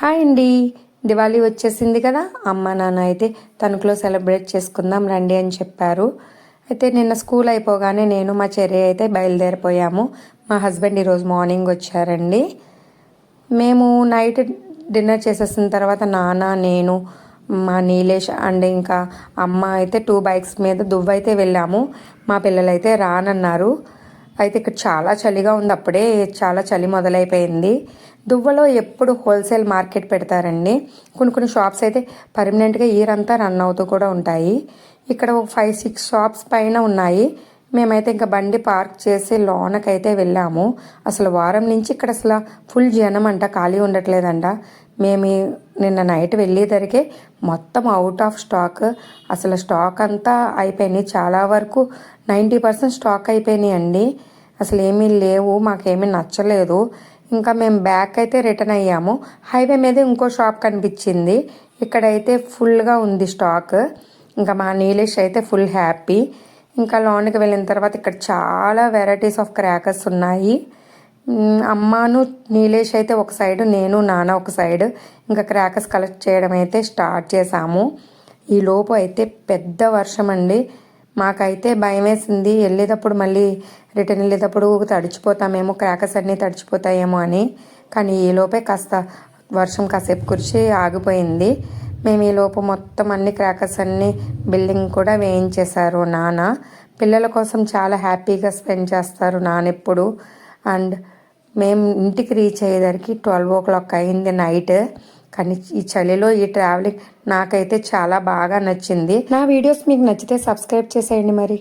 Hi అండి. దివాళీ వచ్చేసింది కదా. అమ్మ నాన్న అయితే తణుకులో సెలబ్రేట్ చేసుకుందాం రండి అని చెప్పారు. అయితే నిన్న స్కూల్ అయిపోగానే నేను మా చెర్రి అయితే బయలుదేరిపోయాము. మా హస్బెండ్ ఈరోజు మార్నింగ్ వచ్చారండి. మేము నైట్ డిన్నర్ చేసేసిన తర్వాత నాన్న నేను మా నీలేష్ అండ్ ఇంకా అమ్మ అయితే టూ బైక్స్ మీద దువ్వ అయితే వెళ్ళాము. మా పిల్లలైతే రానన్నారు. అయితే ఇక్కడ చాలా చలిగా ఉంది. అప్పుడే చాలా చలి మొదలైపోయింది. దువ్వలో ఎప్పుడు హోల్సేల్ మార్కెట్ పెడతారండి. కొన్ని కొన్ని షాప్స్ అయితే పర్మనెంట్గా ఇయర్ అంతా రన్ అవుతూ కూడా ఉంటాయి. ఇక్కడ ఒక ఫైవ్ సిక్స్ షాప్స్ పైన ఉన్నాయి. మేమైతే ఇంకా బండి పార్క్ చేసి లోనకైతే వెళ్ళాము. అసలు వారం నుంచి ఇక్కడ అసలు ఫుల్ జనం అంట ఖాళీ ఉండట్లేదంట. మేము నిన్న నైట్ వెళ్ళేసరికి మొత్తం అవుట్ ఆఫ్ స్టాక్ అసలు స్టాక్ అంతా అయిపోయినాయి చాలా వరకు నైంటీ పర్సెంట్ స్టాక్ అయిపోయినాయి అండి అసలు ఏమీ లేవు మాకేమీ నచ్చలేదు. ఇంకా మేము బ్యాక్ అయితే రిటర్న్ అయ్యాము. హైవే మీద ఇంకో షాప్ కనిపించింది. ఇక్కడైతే ఫుల్గా ఉంది స్టాక్ ఇంకా మా నీలేష్ అయితే ఫుల్ హ్యాపీ ఇంకా లోనికి వెళ్ళిన తర్వాత ఇక్కడ చాలా వెరైటీస్ ఆఫ్ క్రాకర్స్ ఉన్నాయి. అమ్మను అమ్మాను నీలేష్ అయితే ఒక సైడ్ నేను నాన్న ఒక సైడ్ ఇంకా క్రాకర్స్ కలెక్ట్ చేయడం అయితే స్టార్ట్ చేసాము ఈ లోపు అయితే పెద్ద వర్షం అండి. మాకైతే భయం వేసింది. వెళ్ళేటప్పుడు మళ్ళీ రిటర్న్ వెళ్ళేటప్పుడు తడిచిపోతామేమో క్రాకర్స్ అన్నీ తడిచిపోతాయేమో అని. కానీ ఈ లోపే కాస్త వర్షం కాసేపు కురిసి ఆగిపోయింది. మేము ఈ లోపు మొత్తం అన్ని క్రాకర్స్ అన్ని బిల్డింగ్ కూడా వేయించేశారు నాన్న. పిల్లల కోసం చాలా హ్యాపీగా స్పెండ్ చేస్తారు నాన్న ఎప్పుడు. అండ్ మేము ఇంటికి రీచ్ అయ్యేసరికి ట్వెల్వ్ ఓ క్లాక్ అయింది నైట్. కానీ ఈ చలిలో ఈ ట్రావెలింగ్ నాకైతే చాలా బాగా నచ్చింది. నా వీడియోస్ మీకు నచ్చితే సబ్స్క్రైబ్ చేసేయండి మరి.